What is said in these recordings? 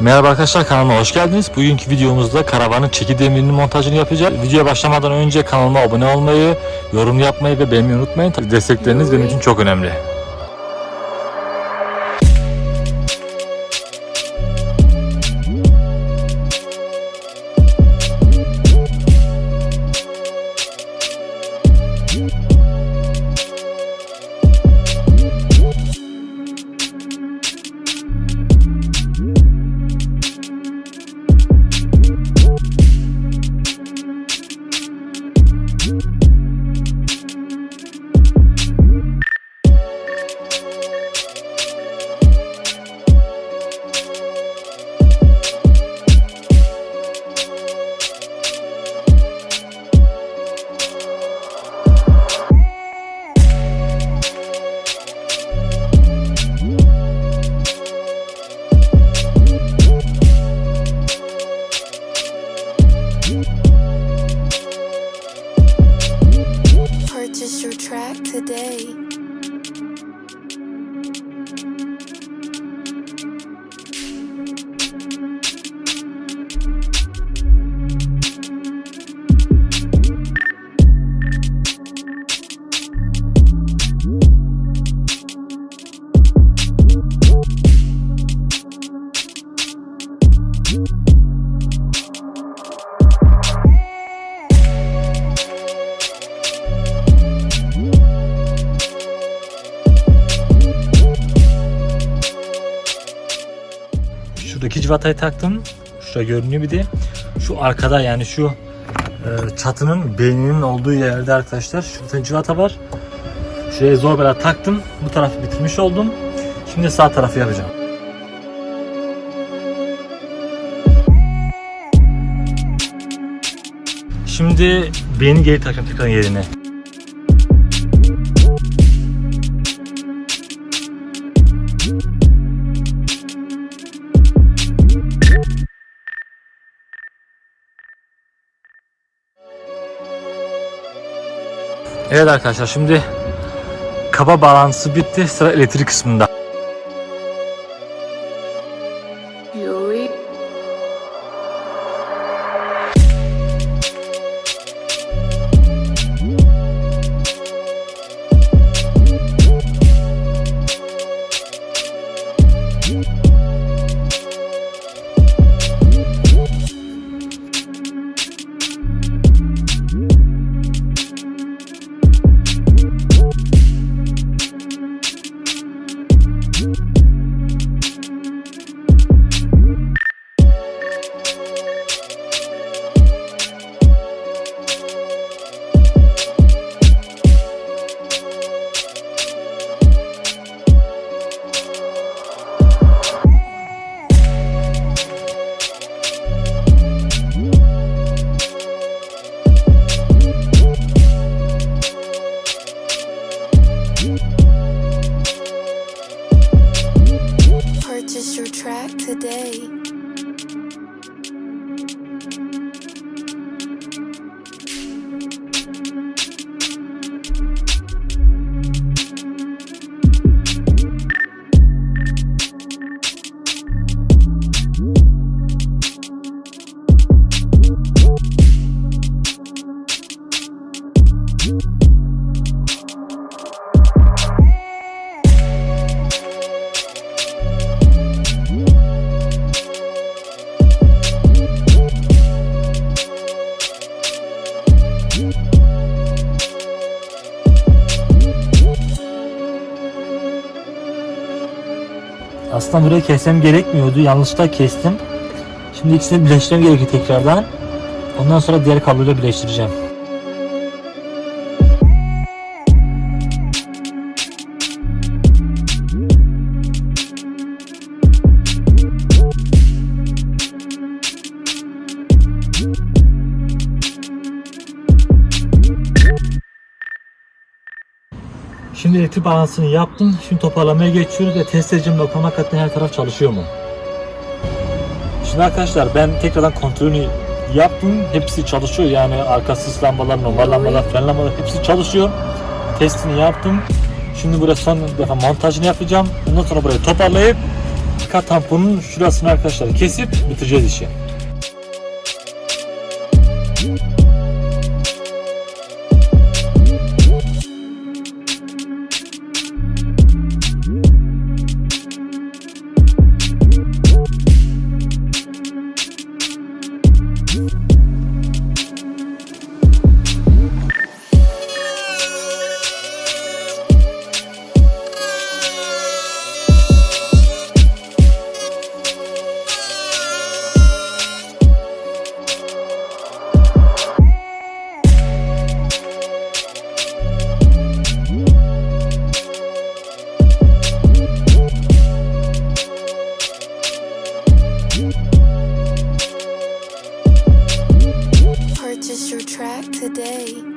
Merhaba arkadaşlar kanalıma hoş geldiniz. Bugünkü videomuzda karavanın çeki demirinin montajını yapacağız. Videoya başlamadan önce kanalıma abone olmayı, yorum yapmayı ve beğenmeyi unutmayın. Destekleriniz benim için çok önemli. Şuradaki civatayı taktım. Şurada görünüyor bir de. Şu arkada yani şu e, çatının beyninin olduğu yerde arkadaşlar. Şurada civata var. Şuraya zor bela taktım. Bu tarafı bitirmiş oldum. Şimdi sağ tarafı yapacağım. Şimdi beyni geri takacağım tekrar yerine. Evet arkadaşlar şimdi kaba bağlantısı bitti. Sıra elektrik kısmında. Aslında burayı kesmem gerekmiyordu. Yanlışlıkla kestim. Şimdi ikisini birleştirmem gerekiyor tekrardan. Ondan sonra diğer kabloyla birleştireceğim. Şimdi elektrik balansını yaptım. Şimdi toparlamaya geçiyoruz ve test edeceğim bakalım hakikaten her taraf çalışıyor mu? Şimdi arkadaşlar ben tekrardan kontrolünü yaptım. Hepsi çalışıyor yani arka sis lambalar, normal lambalar, fren lambalar hepsi çalışıyor. Testini yaptım. Şimdi buraya son defa montajını yapacağım. Ondan sonra burayı toparlayıp arka tamponun şurasını arkadaşlar kesip bitireceğiz işi. Purchase your track today.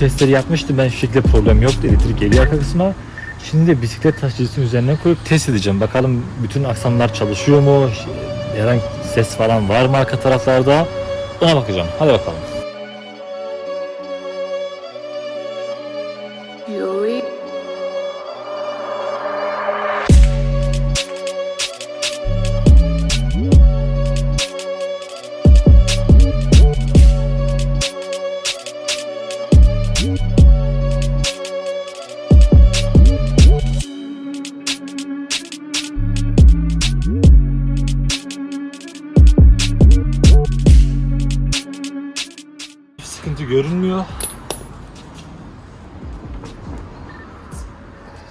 Testleri yapmıştım. Ben şu şekilde problem yok. Elektrik geliyor arka kısma. Şimdi de bisiklet taşıyıcısının üzerine koyup test edeceğim. Bakalım bütün aksamlar çalışıyor mu? Herhangi ses falan var mı arka taraflarda? Ona bakacağım. Hadi bakalım. Görünmüyor.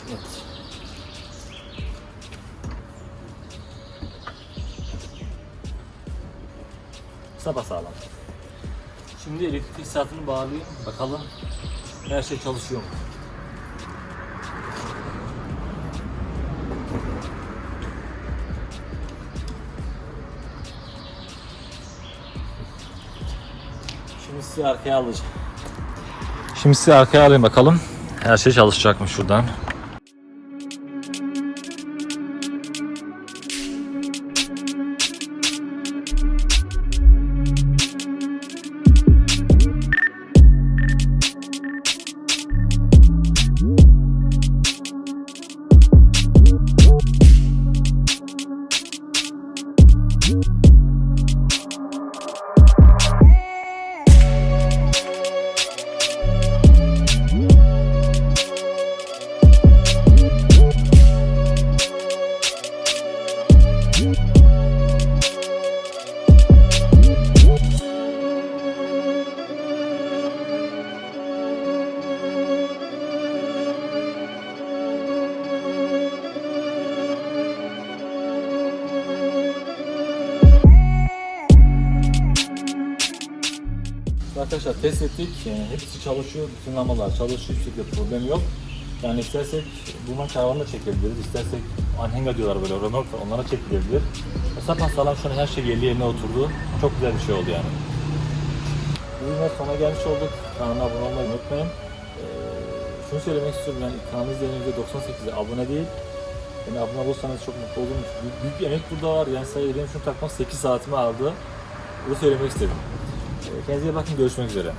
Evet. Sapasağlam. Şimdi elektrik saatini bağlayayım. Bakalım her şey çalışıyor mu? Arkaya alacağım. Şimdi sizi arkaya alayım bakalım. Her şey çalışacak mı şuradan? Arkadaşlar test ettik. Yani hepsi çalışıyor. Bütün lamalar çalışıyor. Hiçbir şekilde problem yok. Yani istersek bundan karavanla çekebiliriz. İstersek anhenga diyorlar böyle var. Onlara çekilebilir. Mesela sağlam şu an her şey yerli yerine oturdu. Çok güzel bir şey oldu yani. Bugün sona gelmiş olduk. Kanalıma abone olmayı unutmayın. Ee, şunu söylemek istiyorum yani kanalımız izleyenimizde 98'e abone değil. Yani abone olursanız çok mutlu olurum. Büyük, büyük bir emek burada var. Yani sayı benim şunu takmak 8 saatimi aldı. Bunu söylemek istedim. Kendinize bakın. Görüşmek üzere.